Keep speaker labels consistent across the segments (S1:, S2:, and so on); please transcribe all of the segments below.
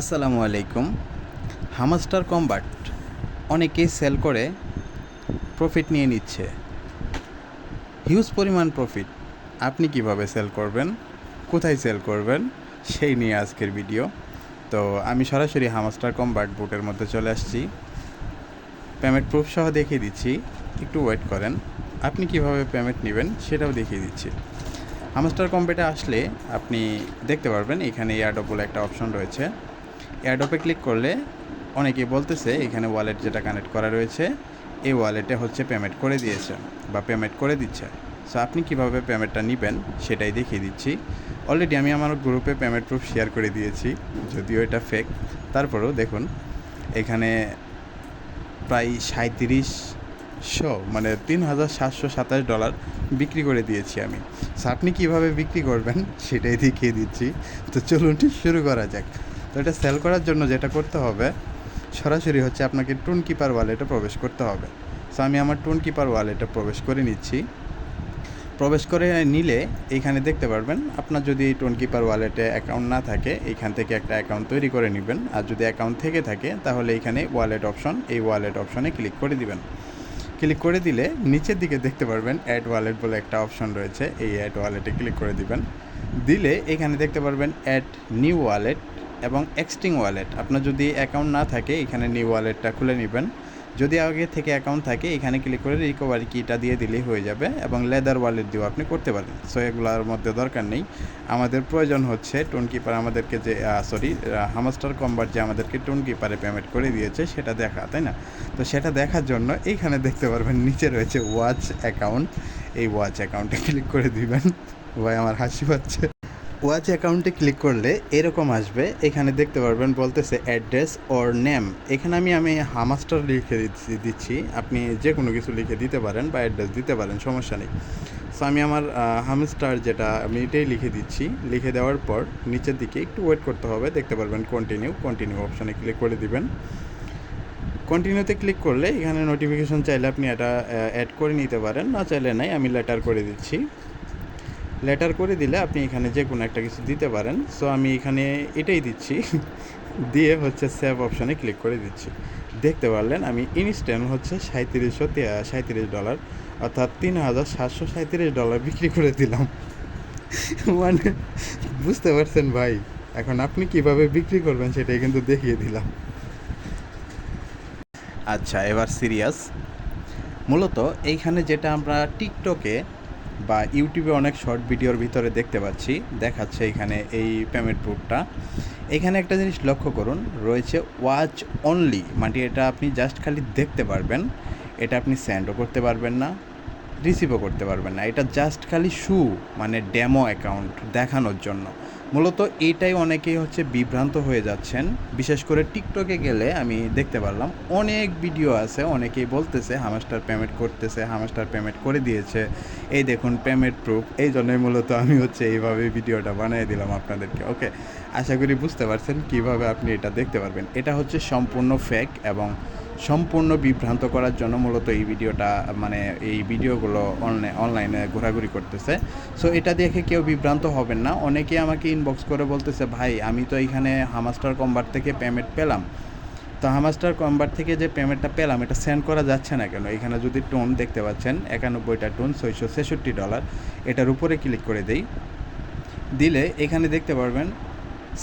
S1: আসসালামু আলাইকুম। Hamster Kombat অনেকেই সেল করে প্রফিট নিয়ে নিচ্ছে। হিউজ পরিমাণ প্রফিট। আপনি কীভাবে সেল করবেন? কোথায় সেল করবেন? সেই নিয়ে আজকের ভিডিও। তো আমি সরাসরি হামাস্টার কম্বাট বুটের মধ্যে চলে আসছি। পেমেন্ট প্রুফ সহ দেখিয়ে দিচ্ছি। একটু ওয়েট করেন। আপনি কীভাবে পেমেন্ট নেবেন সেটাও দেখিয়ে দিচ্ছি। হামাস্টার কম্পেটে আসলে আপনি দেখতে পারবেন এখানে এয়ারডপ বলে একটা অপশন রয়েছে। এয়ারডপে ক্লিক করলে অনেকে বলতেছে, এখানে ওয়ালেট যেটা কানেক্ট করা রয়েছে, এই ওয়ালেটে হচ্ছে পেমেন্ট করে দিয়েছে বা পেমেন্ট করে দিচ্ছে। সো আপনি কীভাবে পেমেন্টটা নেবেন সেটাই দেখিয়ে দিচ্ছি। অলরেডি আমি আমার গ্রুপে পেমেন্ট প্রুফ শেয়ার করে দিয়েছি, যদিও এটা ফেক তারপরেও দেখুন, এখানে প্রায় সাঁত্রিশশো মানে তিন হাজার সাতশো সাতাশ ডলার বিক্রি করে দিয়েছি আমি। আপনি কীভাবে বিক্রি করবেন সেটাই দেখিয়ে দিচ্ছি। তো চলুন শুরু করা যাক। তো এটা সেল করার জন্য যেটা করতে হবে, সরাসরি হচ্ছে আপনাকে টুন কিপার ওয়ালেটে প্রবেশ করতে হবে। সো আমি আমার টুন কিপার ওয়ালেটে প্রবেশ করে নিচ্ছি। প্রবেশ করে নিলে এইখানে দেখতে পারবেন, আপনার যদি টোন কিপার ওয়ালেটে অ্যাকাউন্ট না থাকে এইখান থেকে একটা অ্যাকাউন্ট তৈরি করে নেবেন। আর যদি অ্যাকাউন্ট থেকে থাকে, তাহলে এইখানে ওয়ালেট অপশন এই ওয়ালেট অপশনে ক্লিক করে দিবেন। ক্লিক করে দিলে নিচের দিকে দেখতে পারবেন অ্যাড ওয়ালেট বলে একটা অপশন রয়েছে, এই অ্যাড ওয়ালেটে ক্লিক করে দিবেন। দিলে এখানে দেখতে পারবেন অ্যাড নিউ ওয়ালেট এবং এক্সটিং ওয়ালেট আপনার যদি অ্যাকাউন্ট না থাকে, এখানে নিউ ওয়ালেটটা খুলে নেবেন। যদি আগে থেকে অ্যাকাউন্ট থাকে, এখানে ক্লিক করে রিকভারি কিটা দিয়ে দিলেই হয়ে যাবে এবং লেদার ওয়ালেট দিয়েও আপনি করতে পারেন। সো এগুলোর মধ্যে দরকার নেই। আমাদের প্রয়োজন হচ্ছে টোন কিপার আমাদেরকে যে সরি হামাস্টার কম্বার যে আমাদেরকে টোন কিপারে পেমেন্ট করে দিয়েছে, সেটা দেখা, তাই না? তো সেটা দেখার জন্য এইখানে দেখতে পারবেন, নিচে রয়েছে ওয়াচ অ্যাকাউন্ট এই ওয়াচ অ্যাকাউন্টে ক্লিক করে দিবেন। ভাই, আমার হাসি পাচ্ছে। ওয়াচ অ্যাকাউন্টে ক্লিক করলে এরকম আসবে। এখানে দেখতে পারবেন বলতেছে অ্যাড্রেস ওর নেম। এখানে আমি আমি হামাস্টার লিখে দিচ্ছি দিচ্ছি। আপনি যে কোনো কিছু লিখে দিতে পারেন বা অ্যাড্রেস দিতে পারেন, সমস্যা নেই। সো আমি আমার হামস্টার যেটা, আমি এটাই লিখে দিচ্ছি। লিখে দেওয়ার পর নিচের দিকে একটু ওয়েট করতে হবে। দেখতে পারবেন কন্টিনিউ কন্টিনিউ অপশানে ক্লিক করে দিবেন। কন্টিনিউতে ক্লিক করলে এখানে নোটিফিকেশন চাইলে আপনি এটা অ্যাড করে নিতে পারেন। না চাইলে নাই, আমি লেটার করে দিচ্ছি। লেটার করে দিলে আপনি এখানে যে কোনো একটা কিছু দিতে পারেন। সো আমি এখানে এটাই দিচ্ছি। দিয়ে হচ্ছে সেভ অপশানে ক্লিক করে দিচ্ছি। দেখতে পারলেন, আমি ইনস্ট্যান্ট হচ্ছে সাঁত্রিশশো সাঁত্রিশ ডলার অর্থাৎ তিন হাজার সাতশো সাঁত্রিশ ডলার বিক্রি করে দিলাম। মানে বুঝতে পারছেন ভাই? এখন আপনি কীভাবে বিক্রি করবেন সেটাই কিন্তু দেখিয়ে দিলাম। আচ্ছা এবার সিরিয়াস মূলত এইখানে যেটা আমরা টিকটকে বা ইউটিউবে অনেক শর্ট ভিডিওর ভিতরে দেখতে পাচ্ছি, দেখাচ্ছে এখানে এই পেমেন্ট প্রুফটা এখানে একটা জিনিস লক্ষ্য করুন, রয়েছে ওয়াচ অনলি মানে এটা আপনি জাস্ট খালি দেখতে পারবেন, এটা আপনি স্যান্ডও করতে পারবেন না। রিসিভও করতে পারবেন না। এটা জাস্ট খালি শু মানে ডেমো অ্যাকাউন্ট দেখানোর জন্য। মূলত এইটাই অনেকেই হচ্ছে বিভ্রান্ত হয়ে যাচ্ছেন। বিশেষ করে টিকটকে গেলে আমি দেখতে পারলাম, অনেক ভিডিও আছে, অনেকেই বলতেছে হামাস্টার পেমেন্ট করতেছে হামাস্টার পেমেন্ট করে দিয়েছে। এই দেখুন পেমেন্ট প্রুফ এই জন্যই মূলত আমি হচ্ছে এইভাবে ভিডিওটা বানিয়ে দিলাম আপনাদেরকে ওকে আশা করি বুঝতে পারছেন কীভাবে আপনি এটা দেখতে পারবেন। এটা হচ্ছে সম্পূর্ণ ফেক এবং সম্পূর্ণ বিভ্রান্ত করার জন্য মূলত এই ভিডিওটা মানে এই ভিডিওগুলো অনলাইনে অনলাইনে ঘোরাঘুরি করতেছে। সো এটা দেখে কেউ বিভ্রান্ত হবেন না। অনেকে আমাকে ইনবক্স করে বলতেছে, ভাই, আমি তো এইখানে হামাস্টার কম্বার থেকে পেমেন্ট পেলাম। তো হামাস্টার কম্বার থেকে যে পেমেন্টটা পেলাম, এটা সেন্ড করা যাচ্ছে না কেন? এখানে যদি টোন দেখতে পাচ্ছেন, একানব্বইটা টোন ছয়শো ছেষট্টি ডলার এটার উপরে ক্লিক করে দেই। দিলে এখানে দেখতে পারবেন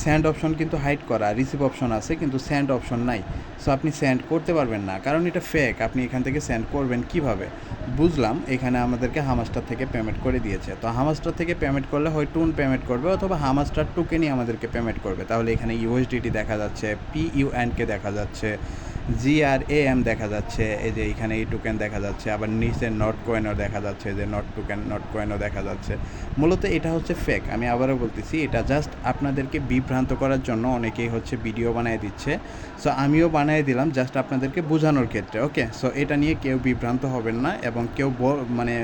S1: স্যান্ড অপশন কিন্তু হাইড করা রিসিভ অপশন আছে, কিন্তু স্যান্ড অপশন নাই। সো আপনি স্যান্ড করতে পারবেন না, কারণ এটা ফেক আপনি এখান থেকে স্যান্ড করবেন কীভাবে? বুঝলাম, এখানে আমাদেরকে হামাস্টার থেকে পেমেন্ট করে দিয়েছে। তো হামাস্টার থেকে পেমেন্ট করলে হয় টুন পেমেন্ট করবে অথবা হামাস্টার টুকেনই আমাদেরকে পেমেন্ট করবে। তাহলে এখানে ইউএসডিটি দেখা যাচ্ছে পি ইউএনকে দেখা যাচ্ছে। জি আর এ এম দেখা যাচ্ছে, এই যে এখানে এই টোকেন দেখা যাচ্ছে, আবার নিচে নট কয়েনও দেখা যাচ্ছে যে নট টোকেন নট কয়েনও দেখা যাচ্ছে। মূলত এটা হচ্ছে ফেক আমি আবারও বলতেছি, এটা জাস্ট আপনাদেরকে বিভ্রান্ত করার জন্য অনেকেই হচ্ছে ভিডিও বানিয়ে দিচ্ছে। সো আমিও বানিয়ে দিলাম জাস্ট আপনাদেরকে বোঝানোর ক্ষেত্রে ওকে সো এটা নিয়ে কেউ বিভ্রান্ত হবেন না এবং কেউ মানে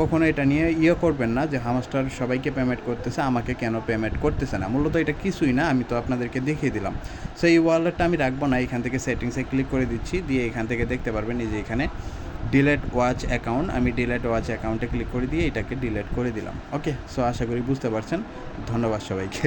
S1: কখনো এটা নিয়ে ইয়ে করবেন না যে হামাস্টার সবাইকে পেমেন্ট করতেছে, আমাকে কেন পেমেন্ট করতেছে না। মূলত এটা কিছুই না, আমি তো আপনাদেরকে দেখিয়ে দিলাম। সো এই ওয়ালেটটা আমি রাখব না, এখান থেকে সেটিংসে ক্লিক করে দিচ্ছি, দিয়ে এখান থেকে দেখতে পারবেন এই যে এখানে ডিলেট ওয়াচ অ্যাকাউন্ট আমি ডিলেট ওয়াচ অ্যাকাউন্টে ক্লিক করে দিয়ে এটাকে ডিলেট করে দিলাম। ওকে সো আশা করি বুঝতে পারছেন। ধন্যবাদ সবাইকে।